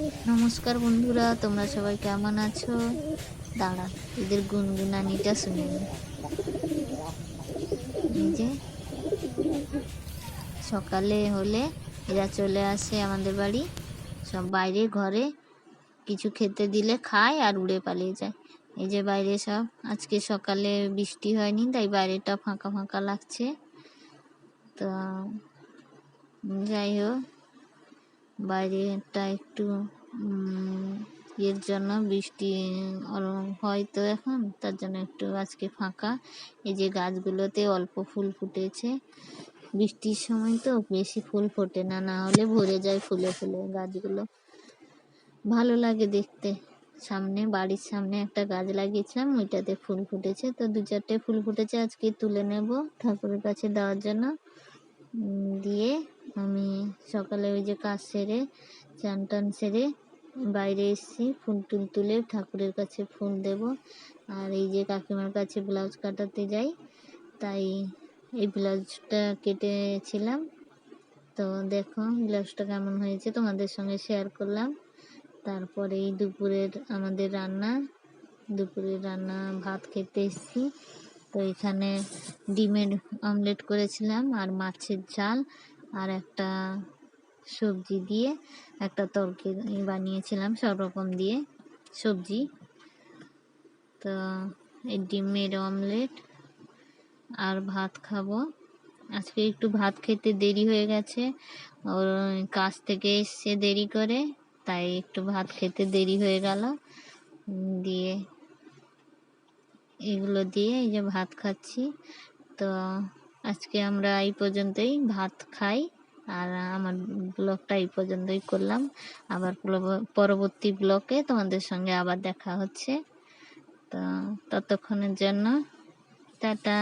নমস্কার বন্ধুরা, তোমরা সবাই কেমন আছো? দাঁড়া, এদের গুনগুনানিটা শুনে এই যে, সকালে হলে এরা চলে আসে আমাদের বাড়ি। সব বাইরে ঘরে কিছু খেতে দিলে খায় আর উড়ে পালিয়ে যায়। এই যে বাইরে সব, আজকে সকালে বৃষ্টি হয়নি, তাই বাইরেটা ফাঁকা ফাঁকা লাগছে। তো, যাই হোক বাইরেটা একটু ইয়ের জন্য বৃষ্টি হয় তো এখন, তার জন্য একটু আজকে ফাঁকা। এই যে গাছগুলোতে অল্প ফুল ফুটেছে। বৃষ্টির সময় তো বেশি ফুল ফোটে না না হলে ভরে যায় ফুলে ফুলে গাছগুলো। ভালো লাগে দেখতে। সামনে, বাড়ির সামনে একটা গাছ লাগিয়েছিলাম, ওইটাতে ফুল ফুটেছে। তো দু চারটে ফুল ফুটেছে, আজকে তুলে নেব ঠাকুরের কাছে দেওয়ার জন্য। দিয়ে আমি সকালে ওই যে কাজ সেরে, চান টান সেরে বাইরে এসেছি, ফুল টুল তুলে ঠাকুরের কাছে ফুল দেব। আর এই যে কাকিমার কাছে ব্লাউজ কাটাতে যাই, তাই এই ব্লাউজটা কেটেছিলাম। তো দেখো ব্লাউজটা কেমন হয়েছে, তোমাদের সঙ্গে শেয়ার করলাম। তারপরে এই দুপুরের আমাদের রান্না, দুপুরের রান্না ভাত খেতে এসেছি। তো এখানে ডিমের অমলেট করেছিলাম আর মাছের ঝাল আর একটা সবজি দিয়ে একটা তরকারি বানিয়েছিলাম সব রকম দিয়ে সবজি। তো এই ডিমের অমলেট আর ভাত খাব। আজকে একটু ভাত খেতে দেরি হয়ে গেছে, ওর কাজ থেকে এসছে দেরি করে, তাই একটু ভাত খেতে দেরি হয়ে গেল। দিয়ে এগুলো দিয়ে এই যে ভাত খাচ্ছি। তো আজকে আমরা এই পর্যন্তই, ভাত খাই, আর আমার ব্লগটা এই পর্যন্তই করলাম। আবার পরবর্তী ব্লকে তোমাদের সঙ্গে আবার দেখা হচ্ছে। তো ততক্ষণের জন্য টাটা।